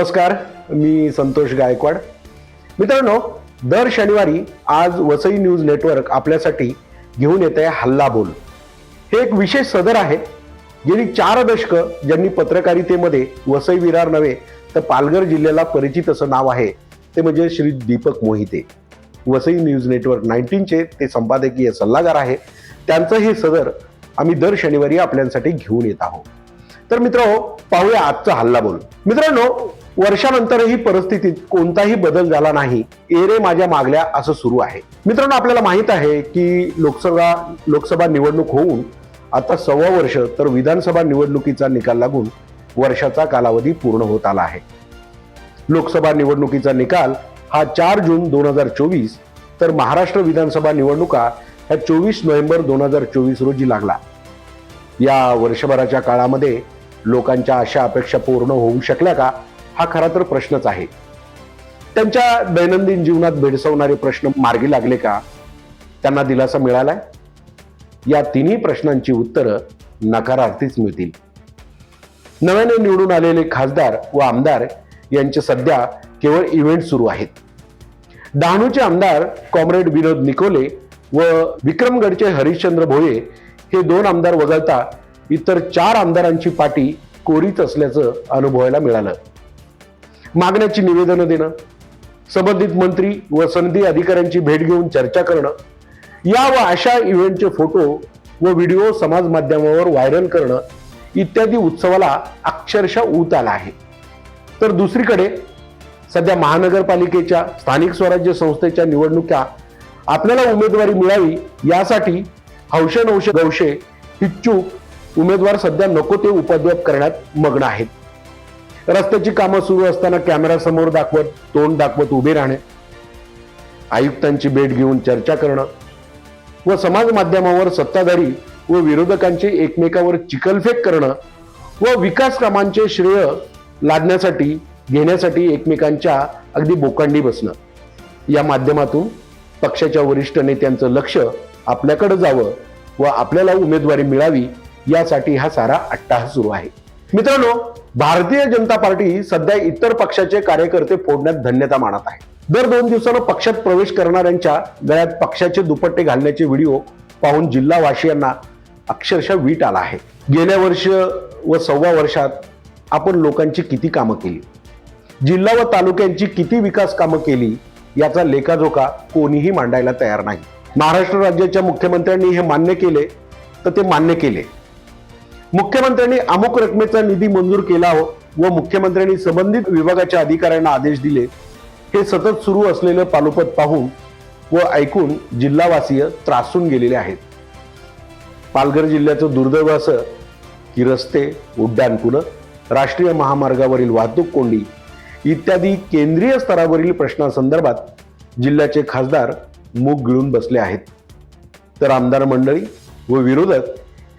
नमस्कार मी संतोष गायकवाड. मित्रांनो दर शनिवारी आज वसई न्यूज नेटवर्क आपल्यासाठी घेऊन येते हल्ला बोल. हे एक विशेष सदर आहे गेली चार दशकं ज्यांनी पत्रकारितेमध्ये वसई विरार नव्हे तर पालघर जिल्ह्याला परिचित असं नाव आहे. ते म्हणजे श्री दीपक मोहिते. वसई न्यूज नेटवर्क नाईन्टीनचे ते संपादकीय सल्लागार आहे. त्यांचं हे सदर आम्ही दर शनिवारी आपल्यासाठी घेऊन येत आहोत. तर मित्र पाहूया आजचा हल्ला बोल. मित्रांनो वर्षानंतरही परिस्थितीत कोणताही बदल झाला नाही. एरे माझ्या मागल्या असं सुरू आहे. मित्रांनो आपल्याला माहीत आहे की लोकसभा लोकसभा निवडणूक होऊन आता सव्वा वर्ष तर विधानसभा निवडणुकीचा निकाल लागून वर्षाचा कालावधी पूर्ण होत आला आहे. लोकसभा निवडणुकीचा निकाल हा चार जून दोन हजार चोवीस तर महाराष्ट्र विधानसभा निवडणुका ह्या चोवीस नोव्हेंबर दोन हजार चोवीस रोजी लागला. या वर्षभराच्या काळामध्ये लोकांच्या आशा अपेक्षा पूर्ण होऊ शकल्या का? हा खरा तर प्रश्नच आहे. त्यांच्या दैनंदिन जीवनात भेडसावणारे प्रश्न मार्गी लागले का? त्यांना दिलासा मिळालाय? या तिन्ही प्रश्नांची उत्तरं नकारार्थीच मिळतील. नव्याने निवडून आलेले खासदार व आमदार यांचे सध्या केवळ इव्हेंट सुरू आहेत. डहाणूचे आमदार कॉम्रेड विनोद निकोले व विक्रमगडचे हरिश्चंद्र भोये हे दोन आमदार वगळता इतर चार आमदारांची पाठी कोरीच असल्याचं अनुभवायला मिळालं. मागण्याची निवेदनं देणं संबंधित मंत्री व सनदी अधिकाऱ्यांची भेट घेऊन चर्चा करणं या व अशा इव्हेंटचे फोटो व व्हिडिओ समाज माध्यमावर व्हायरल करणं इत्यादी उत्सवाला अक्षरशः ऊत आला आहे. तर दुसरीकडे सध्या महानगरपालिकेच्या स्थानिक स्वराज्य संस्थेच्या निवडणुका आपल्याला उमेदवारी मिळावी यासाठी हौशनौश गौशे इच्छुक उमेदवार सध्या नको ते उपद्व्याप करण्यात मग्न आहेत. रस्त्याची कामं सुरू असताना कॅमेरा समोर दाखवत तोंड दाखवत उभे राहणे आयुक्तांची भेट घेऊन चर्चा करणं व समाज माध्यमावर सत्ताधारी व विरोधकांचे एकमेकावर चिकलफेक करणं व विकास कामांचे श्रेय लादण्यासाठी घेण्यासाठी एकमेकांच्या अगदी बोकांडी बसणं. या माध्यमातून पक्षाच्या वरिष्ठ नेत्यांचं लक्ष आपल्याकडे जावं व आपल्याला उमेदवारी मिळावी यासाठी हा सारा अट्टाहा सुरू आहे. मित्रांनो भारतीय जनता पार्टी सध्या इतर पक्षाचे कार्यकर्ते फोडण्यात धन्यता मानत आहे. दर दोन दिवसानं पक्षात प्रवेश करणाऱ्यांच्या गळ्यात पक्षाचे दुपट्टे घालण्याचे व्हिडिओ पाहून जिल्हावासियांना अक्षरशः वीट आला आहे. गेल्या वर्ष व सव्वा वर्षात आपण लोकांची किती कामं केली? जिल्हा व तालुक्यांची किती विकास कामं केली याचा लेखाजोखा कोणीही मांडायला तयार नाही. महाराष्ट्र राज्याच्या मुख्यमंत्र्यांनी हे मान्य केले तर ते मान्य केले. मुख्यमंत्र्यांनी अमुक रकमेचा निधी मंजूर केला हो व मुख्यमंत्र्यांनी संबंधित विभागाच्या अधिकाऱ्यांना आदेश दिले. हे सतत सुरू असलेलं पालोपत पाहून व ऐकून जिल्हावासीय त्रासून गेलेले आहेत. पालघर जिल्ह्याचं दुर्दैव असं की रस्ते उड्डाणपुलं राष्ट्रीय महामार्गावरील वाहतूक कोंडी इत्यादी केंद्रीय स्तरावरील प्रश्नांसंदर्भात जिल्ह्याचे खासदार मूग गिळून बसले आहेत. तर आमदार मंडळी व विरोधक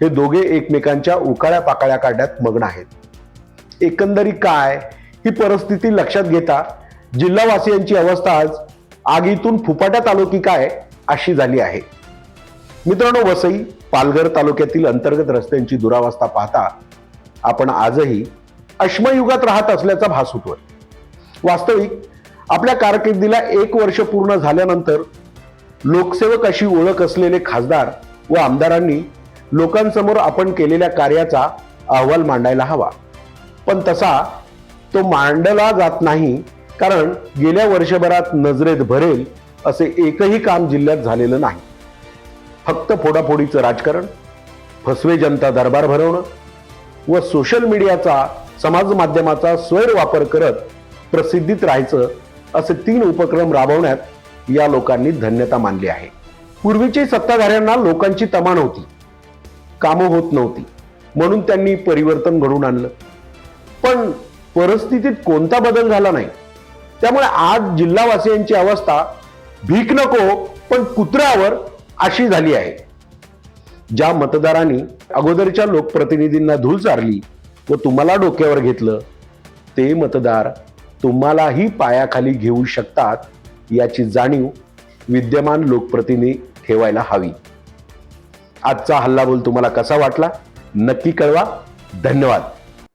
हे दोघे एकमेकांच्या उकाळ्या पाकाळ्या काढण्यात मग्न आहेत. एकंदरी काय ही परिस्थिती लक्षात घेता जिल्हावासियांची अवस्था आज आगीतून फुपाट्यात आलो की काय अशी झाली आहे. मित्रांनो वसई पालघर तालुक्यातील अंतर्गत रस्त्यांची दुरावस्था पाहता आपण आजही अश्मयुगात राहत असल्याचा भास होतोय. वास्तविक आपल्या कारकिर्दीला एक वर्ष पूर्ण झाल्यानंतर लोकसेवक अशी ओळख असलेले खासदार व आमदारांनी लोकांसमोर आपण केलेल्या कार्याचा अहवाल मांडायला हवा. पण तसा तो मांडला जात नाही कारण गेल्या वर्षभरात नजरेत भरेल असे एकही काम जिल्ह्यात झालेलं नाही. फक्त फोडाफोडीचं राजकारण फसवे जनता दरबार भरवणं व सोशल मीडियाचा समाज माध्यमाचा स्वैरवापर करत प्रसिद्धीत राहायचं असे तीन उपक्रम राबवण्यात या लोकांनी धन्यता मानली आहे. पूर्वीचे सत्ताधाऱ्यांना लोकांची तमा नव्हती कामं होत नव्हती. म्हणून त्यांनी परिवर्तन घडवून आणलं. पण परिस्थितीत कोणता बदल झाला नाही. त्यामुळे आज जिल्हावासियांची अवस्था भीक नको पण कुत्र्यावर अशी झाली आहे. ज्या मतदारांनी अगोदरच्या लोकप्रतिनिधींना धूल चारली व तुम्हाला डोक्यावर घेतलं ते मतदार तुम्हालाही पायाखाली घेऊ शकतात याची जाणीव विद्यमान लोकप्रतिनिधी ठेवायला हवी. आजचा हल्लाबोल तुम्हाला कसा वाटला? नक्की कळवा. धन्यवाद.